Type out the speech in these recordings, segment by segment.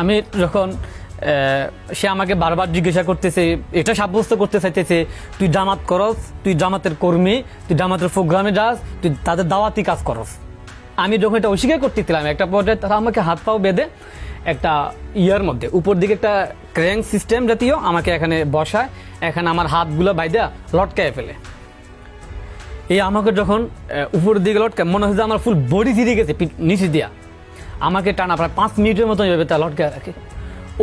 আমি যখন সে আমাকে বারবার জিজ্ঞাসা করতেছে এটা সাব্যস্ত করতে চাইতেছে তুই জামাত করস তুই জামাতের কর্মী তুই জামাতের প্রোগ্রামে যাস তুই তাদের দাওয়াতি কাজ করস। আমি যখন এটা অস্বীকার করতেছিলাম একটা পর্যায়ে তারা আমাকে হাত পাও বেঁধে একটা ইয়ার মধ্যে উপর দিকে একটা ক্র্যাঙ্ক সিস্টেম জাতীয় আমাকে এখানে বসায় এখানে আমার হাতগুলো বাইদা লটকায় ফেলে। এই আমাকে যখন আহ, উপরের দিকে লটকায় মনে হচ্ছে যে আমার ফুল বডি ছিঁড়ে গেছে নিচে দিয়া। আমাকে টানা প্রায় পাঁচ মিনিটের মতো এভাবে তা লটকায় রাখে।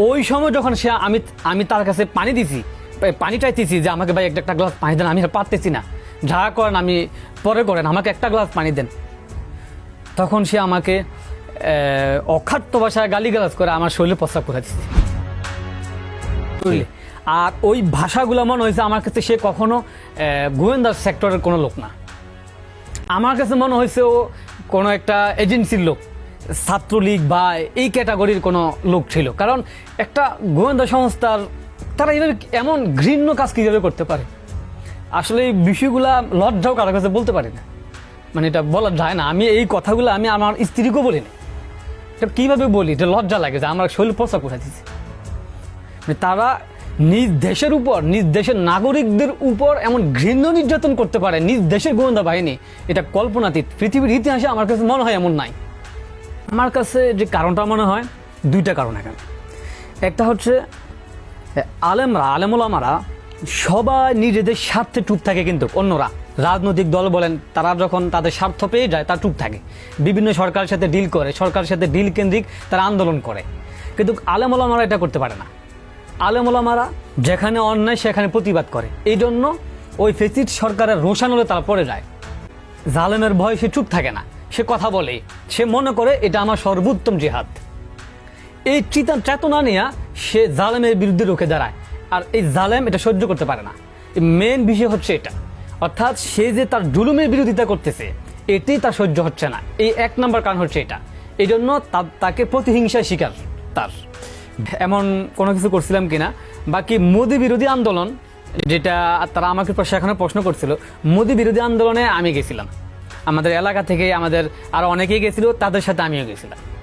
ওই সময় যখন সে আমি আমি তার কাছে পানি দিছি পানি চাইতেছি যে আমাকে ভাই একটা একটা গ্লাস পানি দেন, আমি আর পারতেছি না। যা করেন, আমি পরে করেন, আমাকে একটা গ্লাস পানি দেন। তখন সে আমাকে অখাদ্য ভাষায় গালিগালাজ করে আমার শরীরে প্রস্তাব করে দিচ্ছে? আর ওই ভাষাগুলো মনে হয়েছে আমার কাছে সে কখনো গোয়েন্দা সেক্টরের কোনো লোক না। আমার কাছে মনে হয়েছে ও কোনো একটা এজেন্সির লোক। ছাত্রলীগ বা এই ক্যাটাগরির কোনো লোক ছিল। কারণ একটা গোয়েন্দা সংস্থার, তারা এইভাবে এমন ঘৃণ্য কাজ কীভাবে করতে পারে? আসলে এই বিষয়গুলা লজ্জাও কারও কাছে বলতে পারি না। মানে এটা বলা যায় না। আমি এই কথাগুলো আমি আমার স্ত্রীকেও বলিনি। এটা কীভাবে বলি? এটা লজ্জা লাগে যে আমার শৈল প্রস্তাব করে দিচ্ছে মানে তারা নিজ দেশের উপর, নিজ দেশের নাগরিকদের উপর এমন ঘৃণ্য নির্যাতন করতে পারে। নিজ দেশের গোয়েন্দা বাহিনী। এটা কল্পনাতীত। পৃথিবীর ইতিহাসে আমার কাছে মনে হয় এমন নাই। আমার কাছে যে কারণটা মনে হয়, দুইটা কারণ এখানে। একটা হচ্ছে আলেমরা আলেমুলামারা সবাই নিজেদের স্বার্থে টুপ থাকে কিন্তু অন্যরা। রাজনৈতিক দল বলেন, তারা যখন তাদের স্বার্থ পেয়ে যায়, তারা টুপ থাকে। বিভিন্ন সরকারের সাথে ডিল করে, সরকারের সাথে ডিল কেন্দ্রিক তারা আন্দোলন করে। কিন্তু আলেমুলামারা এটা করতে পারে না। আলেমুলামারা যেখানে অন্যায়, সেখানে প্রতিবাদ করে। এই জন্য ওই ফেসিড সরকারের রোশানলে তারা পড়ে যায়। জালেমের ভয় সে চুপ থাকে না। সে কথা বলে। সে মনে করে এটা আমার সর্বোত্তম জেহাদ। এই চিতা চেতনা নিয়ে সে জালেমের বিরুদ্ধে রুখে দাঁড়ায়। আর এই জালেম এটা সহ্য করতে পারে না। মেন বিষয় হচ্ছে এটা। অর্থাৎ সে যে তার জুলুমের বিরোধিতা করতেছে এটাই তার সহ্য হচ্ছে না। এই এক নম্বর কারণ হচ্ছে এটা। এই জন্য তাকে প্রতিহিংসায় শিকার তার। এমন কোনো কিছু করছিলাম কিনা? বাকি মোদি বিরোধী আন্দোলন, যেটা তারা আমাকে সেখানে প্রশ্ন করছিল, মোদি বিরোধী আন্দোলনে আমি গেছিলাম। আমাদের এলাকা থেকে আমাদের আরও অনেকেই গেছিল তাদের সাথে আমিও গেছিলাম।